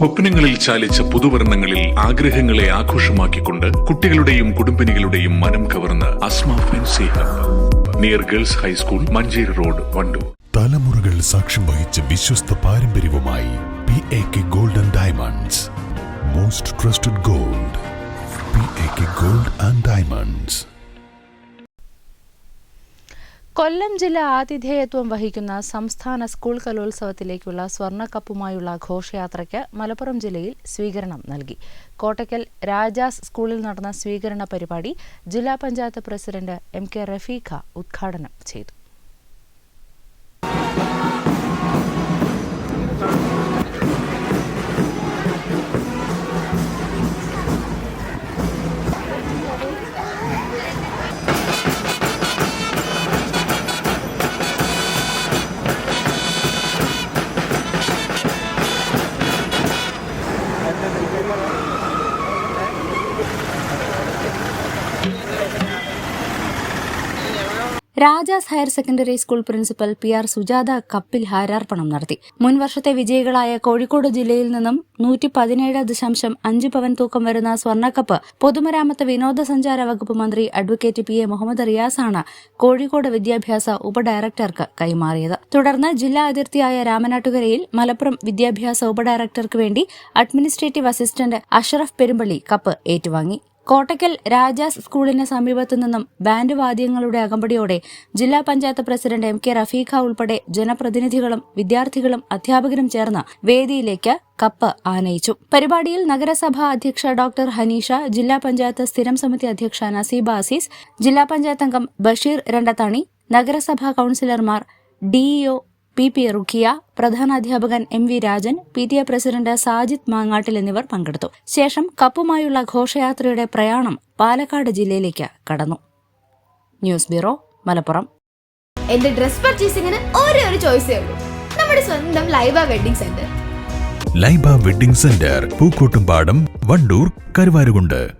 സ്വപ്നങ്ങളിൽ ചാലിച്ച പുതുവർണങ്ങളിൽ ആഗ്രഹങ്ങളെ ആഘോഷമാക്കിക്കൊണ്ട് കുട്ടികളുടെയും കുടുംബിനികളുടെയും മനം കവർന്ന് Asma near girls high school Manjeri road Wandoor. തലമുറകൾ സാക്ഷ്യം വഹിച്ച വിശ്വസ്ത പാരമ്പര്യവുമായി P A K gold and diamonds most trusted gold P A K gold and diamonds Kollam ജില്ല ആതിഥേയത്വം വഹിക്കുന്ന സംസ്ഥാന സ്കൂൾ കലോത്സവത്തിലേക്കുള്ള സ്വർണക്കപ്പുമായുള്ള ഘോഷയാത്രയ്ക്ക് മലപ്പുറം ജില്ലയിൽ സ്വീകരണം നൽകി. കോട്ടയ്ക്കൽ രാജാസ് സ്കൂളിൽ നടന്ന സ്വീകരണ പരിപാടി ജില്ലാ panchayat president M K Rafeeqa ഉദ്ഘാടനം ചെയ്തു. Rajas higher secondary school principal P R Sujatha കപ്പിൽ ഹാരാർപ്പണം നടത്തി. മുൻ വർഷത്തെ വിജയികളായ കോഴിക്കോട് ജില്ലയിൽ നിന്നും നൂറ്റി പതിനേഴ് ദശാംശം അഞ്ച് പവൻ തൂക്കം വരുന്ന സ്വർണക്കപ്പ് പൊതുമരാമത്ത് വിനോദസഞ്ചാര വകുപ്പ് മന്ത്രി അഡ്വക്കേറ്റ് പി എ മുഹമ്മദ് റിയാസാണ് കോഴിക്കോട് വിദ്യാഭ്യാസ ഉപഡയറക്ടർക്ക് കൈമാറിയത്. തുടർന്ന് ജില്ലാ അതിർത്തിയായ രാമനാട്ടുകരയിൽ മലപ്പുറം വിദ്യാഭ്യാസ ഉപഡയറക്ടർക്ക് വേണ്ടി administrative assistant Ashraf Perumbally cup ഏറ്റുവാങ്ങി. കോട്ടയ്ക്കൽ രാജാസ് സ്കൂളിന് സമീപത്തു നിന്നും ബാൻഡ് വാദ്യങ്ങളുടെ അകമ്പടിയോടെ ജില്ലാ panchayat president M K Rafeeqa ഉൾപ്പെടെ ജനപ്രതിനിധികളും വിദ്യാർത്ഥികളും അധ്യാപകരും ചേർന്ന് വേദിയിലേക്ക് കപ്പ് ആനയിച്ചു. പരിപാടിയിൽ നഗരസഭാ അധ്യക്ഷ ഡോക്ടർ ഹനീഷ ജില്ലാ പഞ്ചായത്ത് സ്ഥിരം സമിതി അധ്യക്ഷ നസീബ അസീസ് ജില്ലാ പഞ്ചായത്ത് അംഗം ബഷീർ രണ്ടത്താണി നഗരസഭാ കൌൺസിലർമാർ DEO P. P. Rukhiya പ്രധാനാധ്യാപകൻ M. V. Rajan P. T. A president Sajid Mangattil എന്നിവർ പങ്കെടുത്തു. ശേഷം കപ്പുമായുള്ള ഘോഷയാത്രയുടെ പ്രയാണം പാലക്കാട് ജില്ലയിലേക്ക് കടന്നു. News bureau Malappuram. എന്റെ ഡ്രസ് പർച്ചേസിംഗിന് ഒരേ ഒരു ചോയ്സേ ഉള്ളൂ. നമ്മുടെ സ്വന്തം Laiba wedding centre. Laiba wedding centre Pookkottumpadam Wandoor Karuvarakundu.